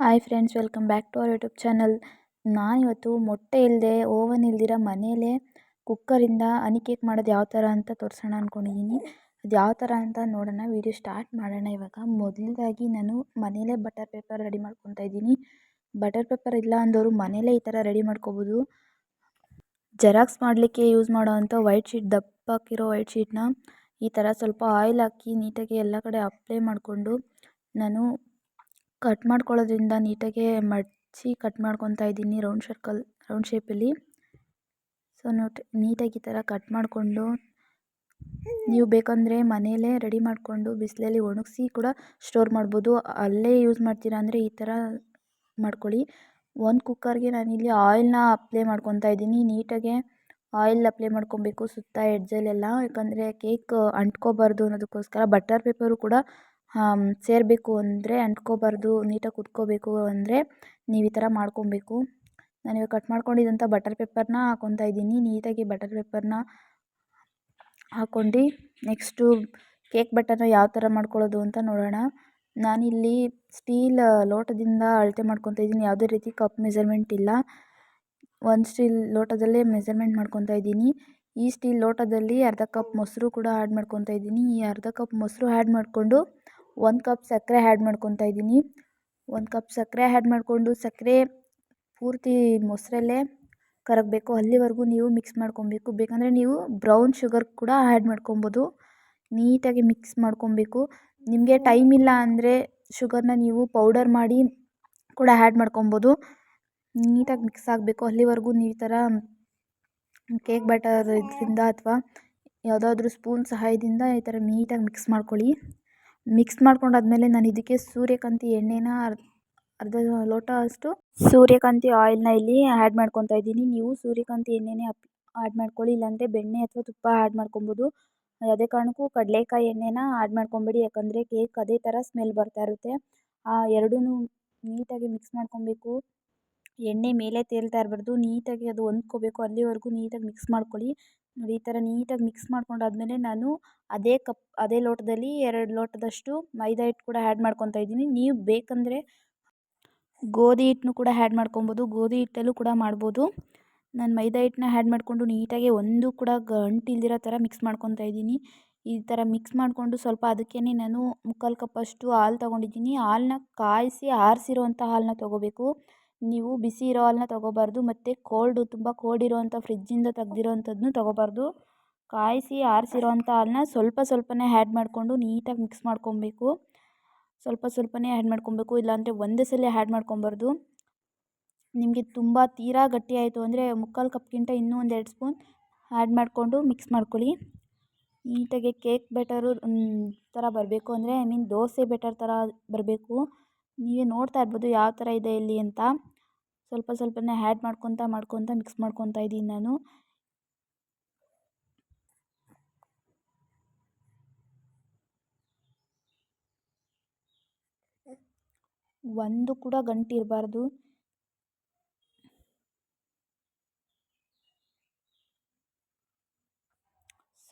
Hi friends welcome back to our YouTube channel ನಾನಿವತ್ತು ಮೊಟ್ಟೆ ಇಲ್ಲದೆ ಓವನ್ ಇಲ್ದಿರ ಮನೆಯಲ್ಲೇ ಕುಕ್ಕರಿಂದ ಹನಿ ಕೇಕ್ ಮಾಡೋದು ಯಾವ ಥರ ಅಂತ ತೋರಿಸೋಣ ಅಂದ್ಕೊಂಡಿದ್ದೀನಿ ಅದು ಯಾವ ಥರ ಅಂತ ನೋಡೋಣ ವೀಡಿಯೋ ಸ್ಟಾರ್ಟ್ ಮಾಡೋಣ ಇವಾಗ. ಮೊದಲದಾಗಿ ನಾನು ಮನೆಯಲ್ಲೇ ಬಟರ್ ಪೇಪರ್ ರೆಡಿ ಮಾಡ್ಕೊತಾ ಇದ್ದೀನಿ. ಬಟರ್ ಪೇಪರ್ ಇಲ್ಲ ಅಂದವರು ಮನೆಯಲ್ಲೇ ಈ ಥರ ರೆಡಿ ಮಾಡ್ಕೋಬೋದು. ಜೆರಾಕ್ಸ್ ಮಾಡಲಿಕ್ಕೆ ಯೂಸ್ ಮಾಡೋವಂಥ ವೈಟ್ ಶೀಟ್ ದಪ್ಪಕ್ಕಿರೋ ವೈಟ್ ಶೀಟ್ನ ಈ ಥರ ಸ್ವಲ್ಪ ಆಯಿಲ್ ಹಾಕಿ ನೀಟಾಗಿ ಎಲ್ಲ ಕಡೆ ಅಪ್ಲೈ ಮಾಡಿಕೊಂಡು ನಾನು ಕಟ್ ಮಾಡ್ಕೊಳ್ಳೋದ್ರಿಂದ ನೀಟಾಗೆ ಮಡಚಿ ಕಟ್ ಮಾಡ್ಕೊತಾ ಇದ್ದೀನಿ ರೌಂಡ್ ಸರ್ಕಲ್, ರೌಂಡ್ ಶೇಪಲ್ಲಿ. ಸೊ ನೋಟ್, ನೀಟಾಗಿ ಈ ಥರ ಕಟ್ ಮಾಡಿಕೊಂಡು ನೀವು ಬೇಕಂದರೆ ಮನೆಯಲ್ಲೇ ರೆಡಿ ಮಾಡಿಕೊಂಡು ಬಿಸಿಲಲ್ಲಿ ಒಣಗಿಸಿ ಕೂಡ ಸ್ಟೋರ್ ಮಾಡ್ಬೋದು. ಅಲ್ಲೇ ಯೂಸ್ ಮಾಡ್ತೀರಾ ಅಂದರೆ ಈ ಥರ ಮಾಡ್ಕೊಳ್ಳಿ. ಒಂದು ಕುಕ್ಕರ್ಗೆ ನಾನಿಲ್ಲಿ ಆಯಿಲ್ನ ಅಪ್ಲೈ ಮಾಡ್ಕೊತಾ ಇದ್ದೀನಿ. ನೀಟಾಗೆ ಆಯಿಲ್ ಅಪ್ಲೈ ಮಾಡ್ಕೊಬೇಕು ಸುತ್ತ ಎಡ್ಜಲ್ಲೆಲ್ಲ. ಯಾಕಂದರೆ ಕೇಕ್ ಅಂಟ್ಕೋಬಾರ್ದು ಅನ್ನೋದಕ್ಕೋಸ್ಕರ, ಬಟರ್ ಪೇಪರು ಕೂಡ ಸೇರಬೇಕು ಅಂದರೆ ಅಂಟ್ಕೋಬಾರ್ದು, ನೀಟಾಗಿ ಕುತ್ಕೋಬೇಕು ಅಂದರೆ ನೀವು ಈ ಥರ ಮಾಡ್ಕೊಬೇಕು. ನಾನಿವಾಗ ಕಟ್ ಮಾಡ್ಕೊಂಡಿದ್ದಂಥ ಬಟರ್ ಪೇಪರ್ನ ಹಾಕ್ಕೊತಾ ಇದ್ದೀನಿ. ನೀಟಾಗಿ ಬಟರ್ ಪೇಪರ್ನ ಹಾಕ್ಕೊಂಡು ನೆಕ್ಸ್ಟು ಕೇಕ್ ಬಟರ್ನ ಯಾವ ಥರ ಮಾಡ್ಕೊಳ್ಳೋದು ಅಂತ ನೋಡೋಣ. ನಾನಿಲ್ಲಿ ಸ್ಟೀಲ್ ಲೋಟದಿಂದ ಅಳತೆ ಮಾಡ್ಕೊತಾ ಇದ್ದೀನಿ. ಯಾವುದೇ ರೀತಿ ಕಪ್ ಮೆಜರ್ಮೆಂಟ್ ಇಲ್ಲ. ಒಂದು ಸ್ಟೀಲ್ ಲೋಟದಲ್ಲೇ ಮೆಜರ್ಮೆಂಟ್ ಮಾಡ್ಕೊತಾ ಇದ್ದೀನಿ. ಈ ಸ್ಟೀಲ್ ಲೋಟದಲ್ಲಿ ಅರ್ಧ ಕಪ್ ಮೊಸರು ಕೂಡ ಆ್ಯಡ್ ಮಾಡ್ಕೊತಾ ಇದ್ದೀನಿ. ಈ ಅರ್ಧ ಕಪ್ ಮೊಸರು ಆ್ಯಡ್ ಮಾಡಿಕೊಂಡು ಒಂದು ಕಪ್ ಸಕ್ಕರೆ ಆ್ಯಡ್ ಮಾಡ್ಕೊತಾ ಇದ್ದೀನಿ. ಒಂದು ಕಪ್ ಸಕ್ಕರೆ ಆ್ಯಡ್ ಮಾಡಿಕೊಂಡು ಸಕ್ಕರೆ ಪೂರ್ತಿ ಮೊಸರಲ್ಲೇ ಕರಗಬೇಕು. ಅಲ್ಲಿವರೆಗೂ ನೀವು ಮಿಕ್ಸ್ ಮಾಡ್ಕೊಬೇಕು. ಬೇಕಂದರೆ ನೀವು ಬ್ರೌನ್ ಶುಗರ್ ಕೂಡ ಆ್ಯಡ್ ಮಾಡ್ಕೊಬೋದು. ನೀಟಾಗಿ ಮಿಕ್ಸ್ ಮಾಡ್ಕೊಬೇಕು. ನಿಮಗೆ ಟೈಮ್ ಇಲ್ಲ ಅಂದರೆ ಶುಗರ್ನ ನೀವು ಪೌಡರ್ ಮಾಡಿ ಕೂಡ ಆ್ಯಡ್ ಮಾಡ್ಕೊಬೋದು. ನೀಟಾಗಿ ಮಿಕ್ಸ್ ಆಗಬೇಕು. ಅಲ್ಲಿವರೆಗೂ ನೀವು ಈ ಥರ ಕೇಕ್ ಬ್ಯಾಟರ್ ಇದರಿಂದ ಅಥವಾ ಯಾವುದಾದ್ರೂ ಸ್ಪೂನ್ ಸಹಾಯದಿಂದ ಈ ಥರ ನೀಟಾಗಿ ಮಿಕ್ಸ್ ಮಾಡ್ಕೊಳ್ಳಿ. ಮಿಕ್ಸ್ ಮಾಡ್ಕೊಂಡಾದ್ಮೇಲೆ ನಾನು ಇದಕ್ಕೆ ಸೂರ್ಯಕಾಂತಿ ಎಣ್ಣೆನ ಅರ್ಧ ಲೋಟ ಅಷ್ಟು ಸೂರ್ಯಕಾಂತಿ ಆಯಿಲ್ನ ಇಲ್ಲಿ ಆ್ಯಡ್ ಮಾಡ್ಕೊತಾ ಇದ್ದೀನಿ. ನೀವು ಸೂರ್ಯಕಾಂತಿ ಎಣ್ಣೆನೇ ಆ್ಯಡ್ ಮಾಡ್ಕೊಳ್ಳಿ. ಇಲ್ಲಾಂದರೆ ಬೆಣ್ಣೆ ಅಥವಾ ತುಪ್ಪ ಆ್ಯಡ್ ಮಾಡ್ಕೊಬೋದು. ಯಾವುದೇ ಕಾರಣಕ್ಕೂ ಕಡಲೆಕಾಯಿ ಎಣ್ಣೆನ ಆ್ಯಡ್ ಮಾಡ್ಕೊಬೇಡಿ. ಯಾಕಂದರೆ ಕೇಕ್ ಅದೇ ಥರ ಸ್ಮೆಲ್ ಬರ್ತಾ ಇರುತ್ತೆ. ಆ ಎರಡೂ ನೀಟಾಗಿ ಮಿಕ್ಸ್ ಮಾಡ್ಕೊಬೇಕು. ಎಣ್ಣೆ ಮೇಲೆ ತೇಲ್ತಾ ಇರಬಾರ್ದು. ನೀಟಾಗಿ ಅದು ಹೊಂದ್ಕೋಬೇಕು. ಅಲ್ಲಿವರೆಗೂ ನೀಟಾಗಿ ಮಿಕ್ಸ್ ಮಾಡ್ಕೊಳ್ಳಿ. ನೋಡಿ, ಈ ಥರ ನೀಟಾಗಿ ಮಿಕ್ಸ್ ಮಾಡ್ಕೊಂಡಾದ್ಮೇಲೆ ನಾನು ಅದೇ ಕಪ್, ಅದೇ ಲೋಟದಲ್ಲಿ ಎರಡು ಲೋಟದಷ್ಟು ಮೈದಾ ಹಿಟ್ಟು ಕೂಡ ಆ್ಯಡ್ ಮಾಡ್ಕೊತಾ ಇದ್ದೀನಿ. ನೀವು ಬೇಕೆಂದರೆ ಗೋಧಿ ಹಿಟ್ಟನ್ನು ಕೂಡ ಆ್ಯಡ್ ಮಾಡ್ಕೊಬೋದು. ಗೋಧಿ ಹಿಟ್ಟಲ್ಲೂ ಕೂಡ ಮಾಡ್ಬೋದು. ನಾನು ಮೈದಾ ಹಿಟ್ಟನ್ನ ಆ್ಯಡ್ ಮಾಡಿಕೊಂಡು ನೀಟಾಗಿ ಒಂದು ಕೂಡ ಗಂಟಿಲ್ದಿರೋ ಥರ ಮಿಕ್ಸ್ ಮಾಡ್ಕೊತಾ ಇದ್ದೀನಿ. ಈ ಥರ ಮಿಕ್ಸ್ ಮಾಡಿಕೊಂಡು ಸ್ವಲ್ಪ ಅದಕ್ಕೇ ನಾನು ಮುಕ್ಕಾಲು ಕಪ್ಪಷ್ಟು ಹಾಲು ತೊಗೊಂಡಿದ್ದೀನಿ. ಹಾಲನ್ನ ಕಾಯಿಸಿ ಆರಿಸಿರೋಂಥ ಹಾಲನ್ನ ತೊಗೋಬೇಕು. ನೀವು ಬಿಸಿ ಇರೋ ಹಾಲನ್ನ ತೊಗೋಬಾರ್ದು, ಮತ್ತು ಕೋಲ್ಡು ತುಂಬ ಕೋಲ್ಡ್ ಇರೋವಂಥ ಫ್ರಿಜ್ಜಿಂದ ತೆಗ್ದಿರೋವಂಥದ್ದನ್ನು ತೊಗೋಬಾರ್ದು. ಕಾಯಿಸಿ ಆರಿಸಿರೋವಂಥ ಹಾಲನ್ನ ಸ್ವಲ್ಪ ಸ್ವಲ್ಪನೇ ಹ್ಯಾಡ್ ಮಾಡಿಕೊಂಡು ನೀಟಾಗಿ ಮಿಕ್ಸ್ ಮಾಡ್ಕೊಬೇಕು. ಸ್ವಲ್ಪ ಸ್ವಲ್ಪನೇ ಆ್ಯಡ್ ಮಾಡ್ಕೊಬೇಕು, ಇಲ್ಲಾಂದರೆ ಒಂದೇ ಸಲ ಆ್ಯಡ್ ಮಾಡ್ಕೊಬಾರ್ದು. ನಿಮಗೆ ತುಂಬ ತೀರಾ ಗಟ್ಟಿ ಆಯಿತು ಅಂದರೆ ಮುಕ್ಕಾಲು ಕಪ್ಗಿಂತ ಇನ್ನೂ ಒಂದು ಎರಡು ಸ್ಪೂನ್ ಆ್ಯಡ್ ಮಾಡಿಕೊಂಡು ಮಿಕ್ಸ್ ಮಾಡ್ಕೊಳ್ಳಿ. ನೀಟಾಗಿ ಕೇಕ್ ಬೆಟರು ಥರ ಬರಬೇಕು ಅಂದರೆ ಐ ಮೀನ್ ದೋಸೆ ಬೆಟರ್ ಥರ ಬರಬೇಕು. ನೀವೇ ನೋಡ್ತಾ ಇರ್ಬೋದು ಯಾವ ಥರ ಇದೆ ಇಲ್ಲಿ ಅಂತ. ಸ್ವಲ್ಪ ಸ್ವಲ್ಪನೇ ಆ್ಯಡ್ ಮಾಡ್ಕೊತಾ ಮಾಡ್ಕೊತ ಮಿಕ್ಸ್ ಮಾಡ್ಕೊತಾ ಇದ್ದೀನಿ ನಾನು. ಒಂದು ಕೂಡ ಗಂಟು ಇರಬಾರ್ದು.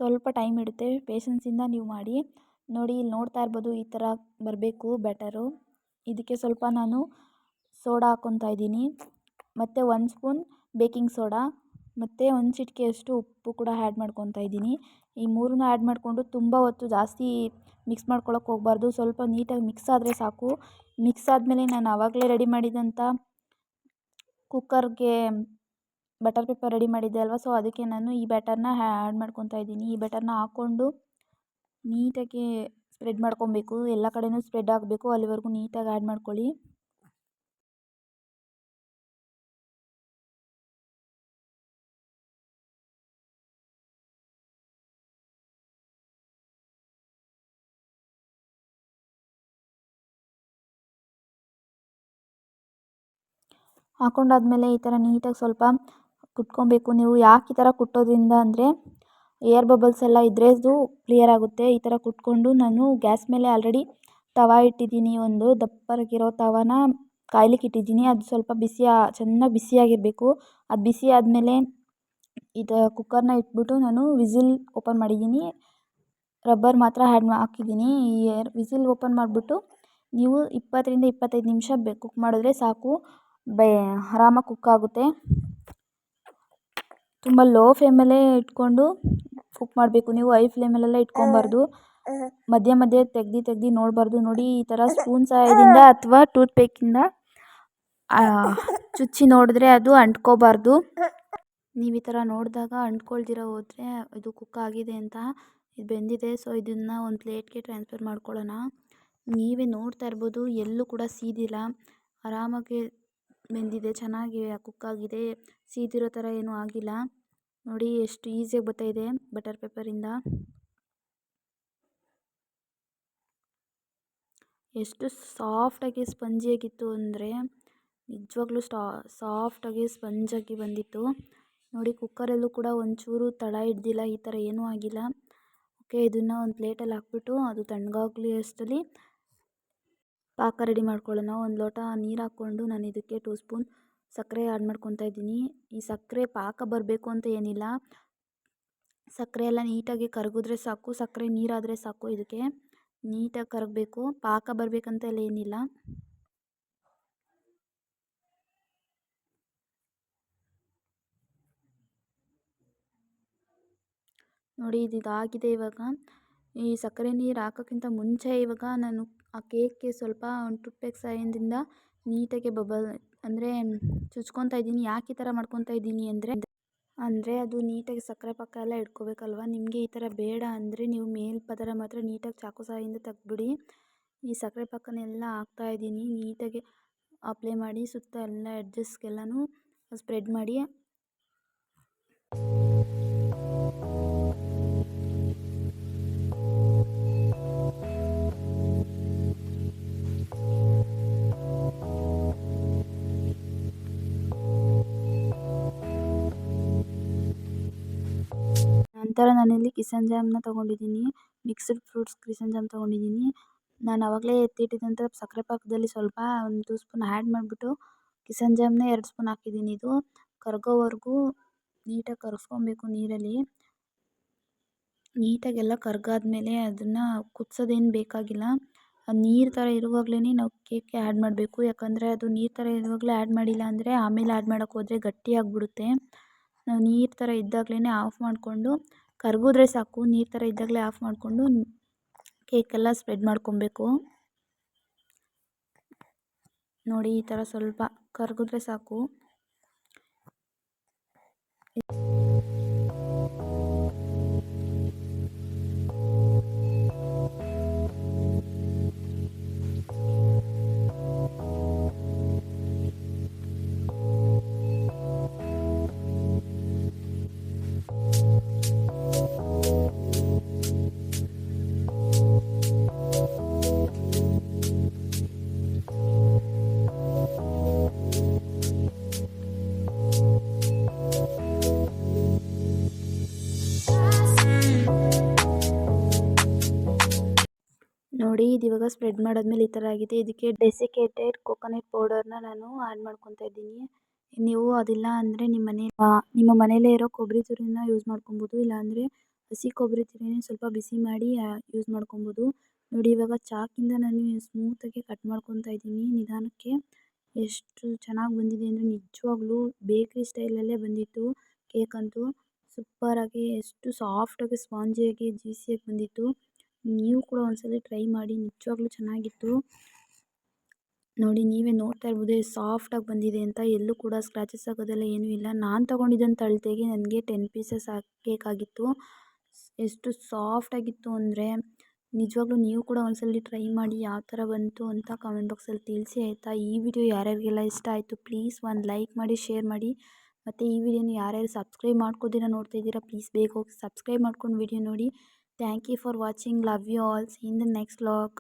ಸ್ವಲ್ಪ ಟೈಮ್ ಇಡುತ್ತೆ ಪೇಷನ್ಸಿಂದ ನೀವು ಮಾಡಿ. ನೋಡಿ, ಇಲ್ಲಿ ನೋಡ್ತಾ ಇರ್ಬೋದು ಈ ಥರ ಬರಬೇಕು ಬೆಟರು ಇದಕ್ಕೆ ಸ್ವಲ್ಪ ನಾನು ಸೋಡಾ ಹಾಕ್ಕೊತಾ ಇದ್ದೀನಿ. ಮತ್ತು ಒಂದು ಸ್ಪೂನ್ ಬೇಕಿಂಗ್ ಸೋಡಾ, ಮತ್ತು ಒಂದು ಚಿಟಿಕೆಯಷ್ಟು ಉಪ್ಪು ಕೂಡ ಆ್ಯಡ್ ಮಾಡ್ಕೊತಾ ಇದ್ದೀನಿ. ಈ ಮೂರನ್ನ ಆ್ಯಡ್ ಮಾಡಿಕೊಂಡು ತುಂಬ ಹೊತ್ತು ಜಾಸ್ತಿ ಮಿಕ್ಸ್ ಮಾಡ್ಕೊಳ್ಳೋಕೆ ಹೋಗ್ಬಾರ್ದು. ಸ್ವಲ್ಪ ನೀಟಾಗಿ ಮಿಕ್ಸ್ ಆದರೆ ಸಾಕು. ಮಿಕ್ಸ್ ಆದಮೇಲೆ ನಾನು ಆವಾಗಲೇ ರೆಡಿ ಮಾಡಿದಂಥ ಕುಕ್ಕರ್ಗೆ ಬಟರ್ ಪೇಪರ್ ರೆಡಿ ಮಾಡಿದ್ದೆ ಅಲ್ವಾ? ಸೊ ಅದಕ್ಕೆ ನಾನು ಈ ಬ್ಯಾಟರ್ನ ಆ್ಯಡ್ ಮಾಡ್ಕೊತಾ ಇದ್ದೀನಿ. ಈ ಬ್ಯಾಟರ್ನ ಹಾಕ್ಕೊಂಡು ನೀಟಾಗಿ ಸ್ಪ್ರೆಡ್ ಮಾಡ್ಕೊಬೇಕು. ಎಲ್ಲ ಕಡೆಯೂ ಸ್ಪ್ರೆಡ್ ಆಗಬೇಕು. ಅಲ್ಲಿವರೆಗೂ ನೀಟಾಗಿ ಆ್ಯಡ್ ಮಾಡ್ಕೊಳ್ಳಿ. ಹಾಕ್ಕೊಂಡಾದ್ಮೇಲೆ ಈ ಥರ ನೀಟಾಗಿ ಸ್ವಲ್ಪ ಕುಟ್ಕೊಬೇಕು. ನೀವು ಯಾಕೆ ಈ ಥರ ಕುಟ್ಟೋದ್ರಿಂದ ಅಂದರೆ ಏರ್ ಬಬಲ್ಸ್ ಎಲ್ಲ ಇದ್ದರೆ ಅದು ಕ್ಲಿಯರ್ ಆಗುತ್ತೆ. ಈ ಥರ ಕುಟ್ಕೊಂಡು ನಾನು ಗ್ಯಾಸ್ ಮೇಲೆ ಆಲ್ರೆಡಿ ತವ ಇಟ್ಟಿದ್ದೀನಿ. ಒಂದು ದಪ್ಪರಾಗಿರೋ ತವಾನ ಕಾಯ್ಲಿಕ್ಕೆ ಇಟ್ಟಿದ್ದೀನಿ. ಅದು ಸ್ವಲ್ಪ ಬಿಸಿ, ಚೆನ್ನಾಗಿ ಬಿಸಿಯಾಗಿರಬೇಕು. ಅದು ಬಿಸಿ ಆದಮೇಲೆ ಇದು ಕುಕ್ಕರ್ನ ಇಟ್ಬಿಟ್ಟು ನಾನು ವಿಸಿಲ್ ಓಪನ್ ಮಾಡಿದ್ದೀನಿ. ರಬ್ಬರ್ ಮಾತ್ರ ಆ್ಯಡ್ ಹಾಕಿದ್ದೀನಿ. ಈ ವಿಸಿಲ್ ಓಪನ್ ಮಾಡಿಬಿಟ್ಟು ನೀವು ಇಪ್ಪತ್ತರಿಂದ ಇಪ್ಪತ್ತೈದು ನಿಮಿಷ ಬೆ ಕುಕ್ ಮಾಡಿದ್ರೆ ಸಾಕು. ಬೆ ಆರಾಮಾಗಿ ಕುಕ್ ಆಗುತ್ತೆ. ತುಂಬ ಲೋ ಫ್ಲೇಮಲ್ಲೇ ಇಟ್ಕೊಂಡು ಕುಕ್ ಮಾಡಬೇಕು. ನೀವು ಹೈ ಫ್ಲೇಮಲ್ಲೆಲ್ಲ ಇಟ್ಕೊಬಾರ್ದು. ಮಧ್ಯೆ ಮಧ್ಯೆ ತೆಗ್ದು ತೆಗ್ದು ನೋಡಬಾರ್ದು. ನೋಡಿ, ಈ ಥರ ಸ್ಪೂನ್ ಸಹಾಯದಿಂದ ಅಥವಾ ಟೂತ್ ಪೇಕಿಂದ ಚುಚ್ಚಿ ನೋಡಿದ್ರೆ ಅದು ಅಂಟ್ಕೋಬಾರ್ದು. ನೀವು ಈ ಥರ ನೋಡಿದಾಗ ಅಂಟ್ಕೊಳ್ದಿರ ಹೋದರೆ ಇದು ಕುಕ್ ಆಗಿದೆ ಅಂತ ಇದು ಬೆಂದಿದೆ. ಸೊ ಇದನ್ನು ಒಂದು ಪ್ಲೇಟ್ಗೆ ಟ್ರಾನ್ಸ್ಫರ್ ಮಾಡ್ಕೊಳ್ಳೋಣ. ನೀವೇ ನೋಡ್ತಾ ಇರ್ಬೋದು. ಎಲ್ಲೂ ಕೂಡ ಸೀದಿಲ್ಲ. ಆರಾಮಾಗಿ ಬೆಂದಿದೆ ಚೆನ್ನಾಗಿ ಕುಕ್ ಆಗಿದೆ ಸೀದಿರೋ ಥರ ಏನೂ ಆಗಿಲ್ಲ. ನೋಡಿ, ಎಷ್ಟು ಈಸಿಯಾಗಿ ಬರ್ತಾಯಿದೆ ಬಟರ್ ಪೇಪರಿಂದ ಎಷ್ಟು ಸಾಫ್ಟಾಗಿ ಸ್ಪಂಜಿಯಾಗಿತ್ತು ಅಂದರೆ, ನಿಜವಾಗ್ಲೂ ಸ್ಟಾ, ಸಾಫ್ಟಾಗಿ ಸ್ಪಂಜಾಗಿ ಬಂದಿತ್ತು. ನೋಡಿ, ಕುಕ್ಕರಲ್ಲೂ ಕೂಡ ಒಂಚೂರು ತಳ ಹಿಡ್ದಿಲ್ಲ ಈ ಥರ ಏನೂ ಆಗಿಲ್ಲ. ಓಕೆ, ಇದನ್ನು ಒಂದು ಪ್ಲೇಟಲ್ಲಿ ಹಾಕ್ಬಿಟ್ಟು, ಅದು ತಣ್ಣಗಾಗಲಿ ಅಷ್ಟರಲ್ಲಿ ಪಾಕ ರೆಡಿ ಮಾಡ್ಕೊಳ್ಳೋಣ. ಒಂದು ಲೋಟ ನೀರು ಹಾಕ್ಕೊಂಡು ನಾನು ಇದಕ್ಕೆ ಟೂ ಸ್ಪೂನ್ ಸಕ್ಕರೆ ಆ್ಯಡ್ ಮಾಡ್ಕೊತಾ ಇದ್ದೀನಿ. ಈ ಸಕ್ಕರೆ ಪಾಕ ಬರಬೇಕು ಅಂತ ಏನಿಲ್ಲ. ಸಕ್ಕರೆ ಎಲ್ಲ ನೀಟಾಗಿ ಕರಗಿದ್ರೆ ಸಾಕು. ಸಕ್ಕರೆ ನೀರಾದರೆ ಸಾಕು ಇದಕ್ಕೆ. ನೀಟಾಗಿ ಕರಗಬೇಕು. ಪಾಕ ಬರಬೇಕಂತ ಎಲ್ಲ ಏನಿಲ್ಲ. ನೋಡಿ, ಇದು ಇದಾಗಿದೆ ಇವಾಗ. ಈ ಸಕ್ಕರೆ ನೀರು ಹಾಕೋಕ್ಕಿಂತ ಮುಂಚೆ ಇವಾಗ ನಾನು ಆ ಕೇಕ್ಗೆ ಸ್ವಲ್ಪ ಒಂದು ಟೂತ್ಪೇಕ್ ಸಹಾಯದಿಂದ ನೀಟಾಗಿ ಬಬಲ್, ಅಂದರೆ ಚುಚ್ಕೊತಾ ಇದ್ದೀನಿ. ಯಾಕೆ ಈ ಥರ ಮಾಡ್ಕೊತಾ ಇದ್ದೀನಿ ಅಂದರೆ ಅಂದರೆ ಅದು ನೀಟಾಗಿ ಸಕ್ಕರೆ ಪಾಕ ಎಲ್ಲ ಇಟ್ಕೋಬೇಕಲ್ವ? ನಿಮಗೆ ಈ ಥರ ಬೇಡ ಅಂದರೆ ನೀವು ಮೇಲ್ ಪದರ ಮಾತ್ರ ನೀಟಾಗಿ ಚಾಕು ಸಹಾಯದಿಂದ ತೆಗ್ದ್ಬಿಡಿ. ಈ ಸಕ್ಕರೆ ಪಾಕನೆಲ್ಲ ಹಾಕ್ತಾಯಿದ್ದೀನಿ ನೀಟಾಗಿ ಅಪ್ಲೈ ಮಾಡಿ ಸುತ್ತ ಎಲ್ಲ ಎಡ್ಜಸ್ಗೆಲ್ಲನೂ ಸ್ಪ್ರೆಡ್ ಮಾಡಿ. ನಂತರ ನಾನಿಲ್ಲಿ ಕಿಸನ್ ಜಾಮನ್ನ ತೊಗೊಂಡಿದ್ದೀನಿ. ಮಿಕ್ಸ್ಡ್ ಫ್ರೂಟ್ಸ್ ಕಿಸನ್ ಜಾಮ್ ತೊಗೊಂಡಿದ್ದೀನಿ. ನಾನು ಆವಾಗಲೇ ಎತ್ತಿಟ್ಟಿದ್ದಂಥ ಸಕ್ಕರೆ ಪಾಕದಲ್ಲಿ ಸ್ವಲ್ಪ ಒಂದು ಸ್ಪೂನ್ ಆ್ಯಡ್ ಮಾಡಿಬಿಟ್ಟು ಕಿಸನ್ ಜಾಮನ್ನ ಎರಡು ಸ್ಪೂನ್ ಹಾಕಿದ್ದೀನಿ. ಇದು ಕರಗೋವರೆಗೂ ನೀಟಾಗಿ ಕರಗಿಸ್ಕೊಬೇಕು ನೀರಲ್ಲಿ. ನೀಟಾಗಿ ಎಲ್ಲ ಕರಗಾದ್ಮೇಲೆ ಅದನ್ನು ಕುದಿಸೋದೇನು ಬೇಕಾಗಿಲ್ಲ. ನೀರು ಥರ ಇರುವಾಗಲೇ ನಾವು ಕೇಕ್ಗೆ ಆ್ಯಡ್ ಮಾಡಬೇಕು. ಯಾಕಂದರೆ ಅದು ನೀರು ಥರ ಇರುವಾಗಲೇ ಆ್ಯಡ್ ಮಾಡಿಲ್ಲ ಅಂದರೆ ಆಮೇಲೆ ಆ್ಯಡ್ ಮಾಡೋಕ್ಕೋದ್ರೆ ಗಟ್ಟಿಯಾಗಿಬಿಡುತ್ತೆ ನಾವು ನೀರು ಥರ ಇದ್ದಾಗಲೇ ಆಫ್ ಮಾಡಿಕೊಂಡು ಕರಗಿದ್ರೆ ಸಾಕು, ನೀರು ಥರ ಇದ್ದಾಗಲೇ ಆಫ್ ಮಾಡಿಕೊಂಡು ಕೇಕೆಲ್ಲ ಸ್ಪ್ರೆಡ್ ಮಾಡ್ಕೊಬೇಕು. ನೋಡಿ, ಈ ಥರ ಸ್ವಲ್ಪ ಕರಗಿದ್ರೆ ಸಾಕು. ಸ್ಪ್ರೆಡ್ ಮಾಡಾದ್ಮೇಲೆ ಈ ಥರ ಆಗಿದೆ. ಇದಕ್ಕೆ ಡೆಸಿಕೇಟೆಡ್ ಕೊಕೊನಟ್ ಪೌಡರ್ನ ನಾನು ಆ್ಯಡ್ ಮಾಡ್ಕೊತಾ ಇದ್ದೀನಿ. ನೀವು ಅದಿಲ್ಲ ಅಂದರೆ ನಿಮ್ಮ ಮನೆ ನಿಮ್ಮ ಮನೆಯಲ್ಲೇ ಇರೋ ಕೊಬ್ಬರಿ ತುರಿನ ಯೂಸ್ ಮಾಡ್ಕೊಬೋದು. ಇಲ್ಲಾಂದರೆ ಹಸಿ ಕೊಬ್ಬರಿ ತುರಿನೇ ಸ್ವಲ್ಪ ಬಿಸಿ ಮಾಡಿ ಯೂಸ್ ಮಾಡ್ಕೊಬೋದು. ನೋಡಿ, ಇವಾಗ ಚಾಕಿಂದ ನಾನು ಸ್ಮೂತಾಗಿ ಕಟ್ ಮಾಡ್ಕೊತಾ ಇದ್ದೀನಿ ನಿಧಾನಕ್ಕೆ. ಎಷ್ಟು ಚೆನ್ನಾಗಿ ಬಂದಿದೆ ಅಂದರೆ ನಿಜವಾಗ್ಲೂ ಬೇಕ್ರಿ ಸ್ಟೈಲಲ್ಲೇ ಬಂದಿತ್ತು ಕೇಕ್ ಅಂತೂ. ಸೂಪರಾಗಿ ಎಷ್ಟು ಸಾಫ್ಟಾಗಿ ಸ್ಪಾಂಜಿಯಾಗಿ ಜ್ಯೂಸಿಯಾಗಿ ಬಂದಿತ್ತು. ನೀವು ಕೂಡ ಒಂದ್ಸಲ ಟ್ರೈ ಮಾಡಿ, ನಿಜವಾಗ್ಲೂ ಚೆನ್ನಾಗಿತ್ತು. ನೋಡಿ, ನೀವೇ ನೋಡ್ತಾ ಇರ್ಬೋದು ಸಾಫ್ಟಾಗಿ ಬಂದಿದೆ ಅಂತ. ಎಲ್ಲೂ ಕೂಡ ಸ್ಕ್ರ್ಯಾಚಸ್ ಆಗೋದೆಲ್ಲ ಏನೂ ಇಲ್ಲ. ನಾನು ತೊಗೊಂಡಿದ್ದಂಥ ಅಳತೆಗೆ ನನಗೆ ಟೆನ್ ಪೀಸಸ್ ಹಾಕಬೇಕಾಗಿತ್ತು. ಎಷ್ಟು ಸಾಫ್ಟಾಗಿತ್ತು ಅಂದರೆ, ನಿಜವಾಗ್ಲೂ ನೀವು ಕೂಡ ಒಂದ್ಸಲ ಟ್ರೈ ಮಾಡಿ, ಯಾವ ಥರ ಬಂತು ಅಂತ ಕಾಮೆಂಟ್ ಬಾಕ್ಸಲ್ಲಿ ತಿಳಿಸಿ, ಆಯಿತಾ? ಈ ವಿಡಿಯೋ ಯಾರ್ಯಾರಿಗೆಲ್ಲ ಇಷ್ಟ ಆಯಿತು ಪ್ಲೀಸ್ ಒಂದು ಲೈಕ್ ಮಾಡಿ ಶೇರ್ ಮಾಡಿ. ಮತ್ತು ಈ ವಿಡಿಯೋನ ಯಾರ್ಯಾರು ಸಬ್ಸ್ಕ್ರೈಬ್ ಮಾಡ್ಕೋದಿರ ನೋಡ್ತಾ ಇದ್ದೀರಾ ಪ್ಲೀಸ್ ಬೇಗ ಹೋಗಿ ಸಬ್ಸ್ಕ್ರೈಬ್ ಮಾಡ್ಕೊಂಡು ವಿಡಿಯೋ ನೋಡಿ. Thank you for watching. Love you all. See you in the next vlog.